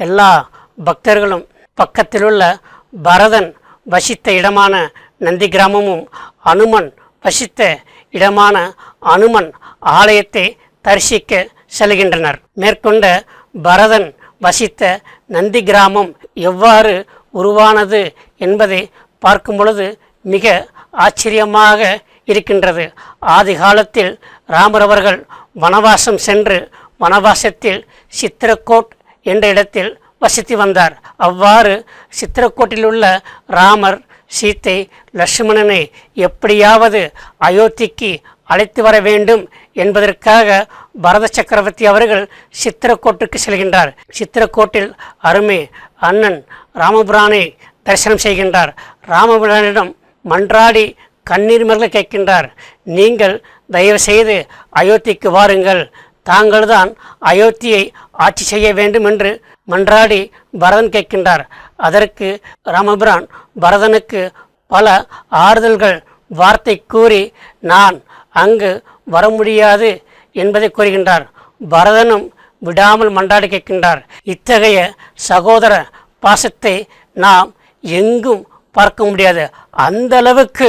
எல்லா பக்தர்களும் பக்கத்திலுள்ள பரதன் வசித்த இடமான நந்தி கிராமமும் அனுமன் வசித்த இடமான அனுமன் ஆலயத்தை தரிசிக்க செல்கின்றனர். மேற்கொண்ட பரதன் வசித்த நந்தி கிராமம் எவ்வாறு உருவானது என்பதை பார்க்கும் பொழுது மிக ஆச்சரியமாக இருக்கின்றது. ஆதி காலத்தில் ராமர் அவர்கள் வனவாசம் சென்று வனவாசத்தில் சித்திரக்கோட் என்ற இடத்தில் வசித்து வந்தார். அவ்வாறு சித்திரக்கோட்டில் உள்ள ராமர் சீத்தை லட்சுமணனை எப்படியாவது அயோத்திக்கு அழைத்து வர வேண்டும் என்பதற்காக பரத சக்கரவர்த்தி அவர்கள் சித்திரக்கோட்டுக்கு செல்கின்றார். சித்திரக்கோட்டில் அருமை அண்ணன் ராமபுரானை தரிசனம் செய்கின்றார். ராமபுரானிடம் மன்றாடி கண்ணீர் மல்க கேட்கின்றார். நீங்கள் தயவு செய்து அயோத்திக்கு வாருங்கள். தாங்கள்தான் அயோத்தியை ஆட்சி செய்ய வேண்டும் என்று மன்றாடி பரதன் கேட்கின்றார். அதற்கு ராமபிரான் பரதனுக்கு பல ஆறுதல்கள் வார்த்தை கூறி நான் அங்கு வர முடியாது என்பதை கூறுகின்றார். பரதனும் விடாமல் மன்றாடி கேட்கின்றார் இத்தகைய சகோதர பாசத்தை நாம் எங்கும் பார்க்க முடியாது. அந்த அளவுக்கு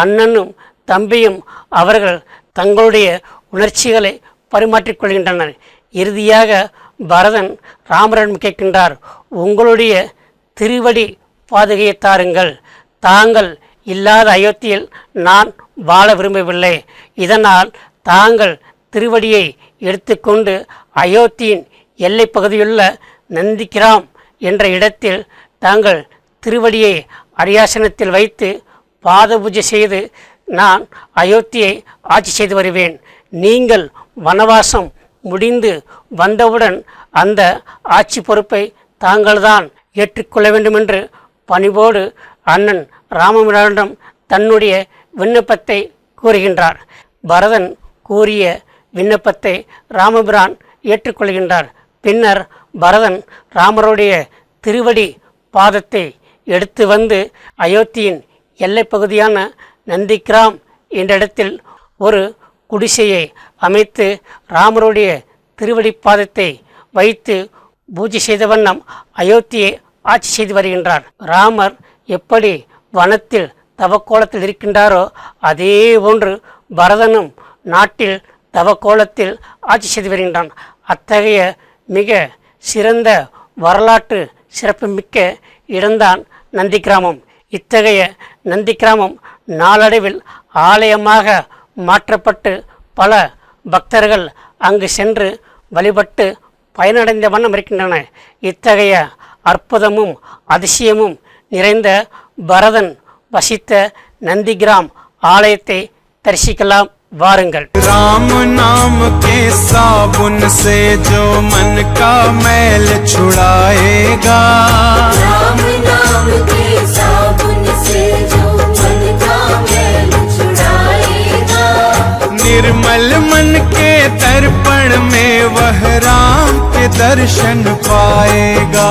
அண்ணனும் தம்பியும் அவர்கள் தங்களுடைய உணர்ச்சிகளை பரிமாற்றிக் கொள்கின்றனர். இறுதியாக பரதன் ராமரிடம் கேட்கின்றார் உங்களுடைய திருவடி பாதுகையை தாருங்கள். தாங்கள் இல்லாத அயோத்தியில் நான் வாழ விரும்பவில்லை. இதனால் தாங்கள் திருவடியை எடுத்துக்கொண்டு அயோத்தியின் எல்லைப் பகுதியுள்ள நந்திகிராம் என்ற இடத்தில் தாங்கள் திருவடியை அரியாசனத்தில் வைத்து பாத பூஜை செய்து நான் அயோத்தியை ஆட்சி செய்து வருவேன். நீங்கள் வனவாசம் முடிந்து வந்தவுடன் அந்த ஆட்சி பொறுப்பை தாங்கள்தான் ஏற்றுக்கொள்ள வேண்டுமென்று பணிவோடு அண்ணன் ராமபிரானிடம் தன்னுடைய விண்ணப்பத்தை கூறுகின்றார் பரதன் கூறிய விண்ணப்பத்தை ராமபிரான் ஏற்றுக்கொள்கின்றார். பின்னர் பரதன் ராமருடைய திருவடி பாதத்தை எடுத்து வந்து அயோத்தியின் எல்லைப்பகுதியான நந்திகிராம் என்ற இடத்தில் ஒரு குடிசையை அமைத்து ராமருடைய திருவடிப்பாதத்தை வைத்து பூஜை செய்த வண்ணம் அயோத்தியை ஆட்சி செய்து வருகின்றார். ராமர் எப்படி வனத்தில் தவக்கோலத்தில் இருக்கின்றாரோ அதே போன்று பரதனும் நாட்டில் தவக்கோலத்தில் ஆட்சி செய்து வருகின்றான். அத்தகைய மிக சிறந்த வரலாற்று சிறப்புமிக்க இடம்தான் நந்தி கிராமம் இத்தகைய நந்தி கிராமம் நாளடைவில் ஆலயமாக மாற்றப்பட்டு பல பக்தர்கள் அங்கு சென்று வழிபட்டு பயனடைந்த வண்ணம் இருக்கின்றன இத்தகைய அற்புதமும் அதிசயமும் நிறைந்த பரதன் வசித்த நந்திகிராம் ஆலயத்தை தரிசிக்கலாம் வாருங்கள் राम नाम के साबुन से जो मन का मैल छुड़ाएगा निर्मल मन के दर्पण में वह राम के दर्शन पाएगा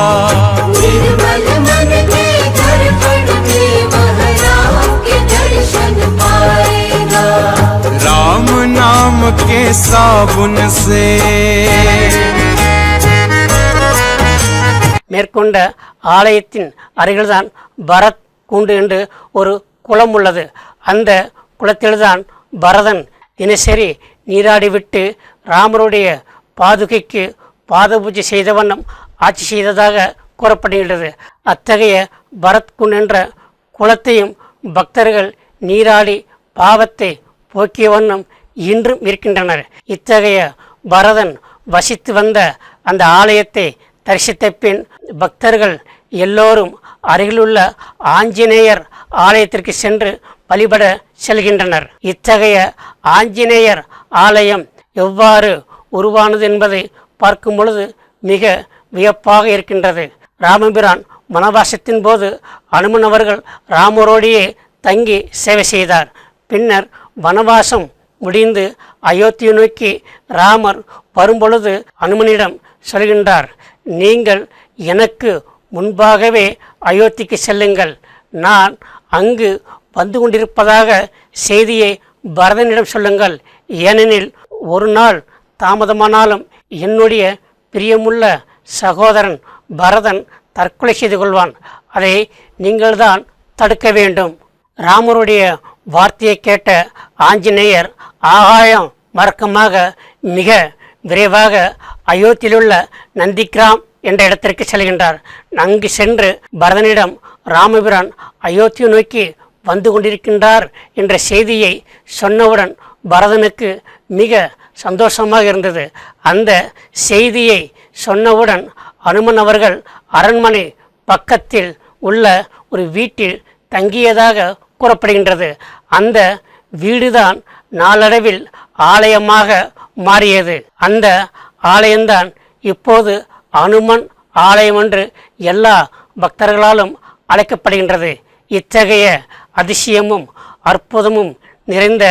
निर्मल मन के दर्पण में वह राम के दर्शन पाएगा राम नाम के साबुन से மேற்கொண்ட ஆலயத்தின் அருகில்தான் பரத் குண்டு என்று ஒரு குளம் உள்ளது அந்த குளத்தில்தான் பரதன் தினசரி நீராடிவிட்டு ராமருடைய பாதுகைக்கு பாத பூஜை செய்த வண்ணம் ஆட்சி செய்ததாக கூறப்படுகின்றது. அத்தகைய பரத்குன் என்ற குளத்தையும் பக்தர்கள் நீராடி பாவத்தை போக்கிய வண்ணம் இன்றும் இருக்கின்றனர். இத்தகைய பரதன் வசித்து வந்த அந்த ஆலயத்தை தரிசித்த பின் பக்தர்கள் எல்லோரும் அருகிலுள்ள ஆஞ்சநேயர் ஆலயத்திற்கு சென்று வழிபட செல்கின்றனர். இத்தகைய ஆஞ்சநேயர் ஆலயம் எவ்வாறு உருவானது என்பதை பார்க்கும் பொழுது மிக வியப்பாக இருக்கின்றது. ராமபிரான் வனவாசத்தின் போது அனுமன் அவர்கள் ராமரோடையே தங்கி சேவை செய்தார். பின்னர் வனவாசம் முடிந்து அயோத்தியை நோக்கி ராமர் வரும்பொழுது அனுமனிடம் சொல்கின்றார் நீங்கள் எனக்கு முன்பாகவே அயோத்திக்கு செல்லுங்கள். நான் அங்கு வந்து கொண்டிருப்பதாக செய்தியை பரதனிடம் சொல்லுங்கள். ஏனெனில் ஒரு நாள் தாமதமானாலும் என்னுடைய பிரியமுள்ள சகோதரன் பரதன் தற்கொலை செய்து கொள்வான். அதை நீங்கள்தான் தடுக்க வேண்டும். ராமருடைய வார்த்தையை கேட்ட ஆஞ்சநேயர் ஆகாயம் மறக்கமாக மிக விரைவாக அயோத்தியிலுள்ள நந்திகிராம் என்ற இடத்திற்கு செல்கின்றார். அங்கு சென்று பரதனிடம் ராமபிரான் அயோத்தியை நோக்கி வந்து கொண்டிருக்கின்றார் என்ற செய்தியை சொன்னவுடன் பரதனுக்கு மிக சந்தோஷமாக இருந்தது. அந்த செய்தியை சொன்னவுடன் அனுமன் அவர்கள் அரண்மனை பக்கத்தில் உள்ள ஒரு வீட்டில் தங்கியதாக கூறப்படுகின்றது. அந்த வீடுதான் நாளடைவில் ஆலயமாக மாறியது. அந்த ஆலயம்தான் இப்போது அனுமன் ஆலயம் என்று எல்லா பக்தர்களாலும் அழைக்கப்படுகின்றது. இத்தகைய அதிசயமும் அற்புதமும் நிறைந்த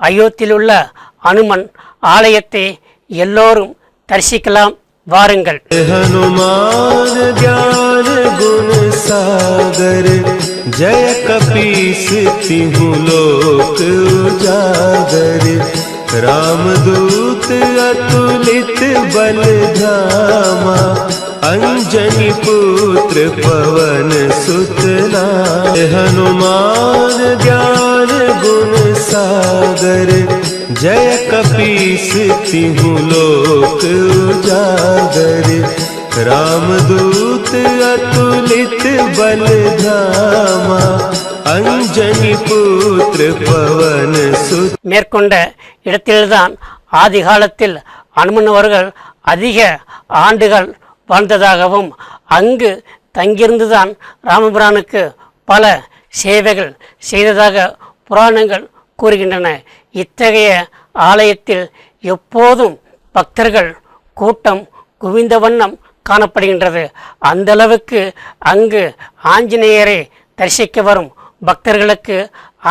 அயோத்தியிலுள்ள அனுமன் ஆலயத்தை எல்லோரும் தரிசிக்கலாம் வாருங்கள் हनुमान ज्ञान गुण सागर जय कपीस तिहु लोक उजागर रामदूत अतुलित बल धामा अंजनी पुत्र पवन सुतना हनुमान ज्ञान गुण सागर जय कपीस तिहु लोक उजागर रामदूत अतुलित बल धामा अंजनी पुत्र पवन सुत மேற்கொண்ட இடத்தில்தான் ஆதி காலத்தில் அனுமன் அவர்கள் அதிக ஆண்டுகள் வாழ்ந்ததாகவும் அங்கு தங்கியிருந்துதான் ராமபிரானுக்கு பல சேவைகள் செய்ததாக புராணங்கள் கூறுகின்றன. இத்தகைய ஆலயத்தில் எப்போதும் பக்தர்கள் கூட்டம் குவிந்த வண்ணம் காணப்படுகின்றது. அந்த அளவுக்கு அங்கு ஆஞ்சநேயரை தரிசிக்க வரும் பக்தர்களுக்கு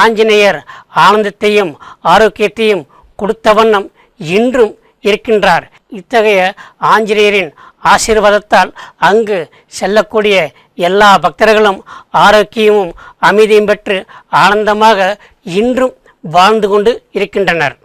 ஆஞ்சநேயர் ஆனந்தத்தையும் ஆரோக்கியத்தையும் கொடுத்த வண்ணம் இன்றும் இருக்கின்றார். இத்தகைய ஆஞ்சநேயரின் ஆசீர்வாதத்தால் அங்கு செல்லக்கூடிய எல்லா பக்தர்களும் ஆரோக்கியமும் அமைதியும் பெற்று ஆனந்தமாக இன்றும் வாழ்ந்து கொண்டு இருக்கின்றனர்.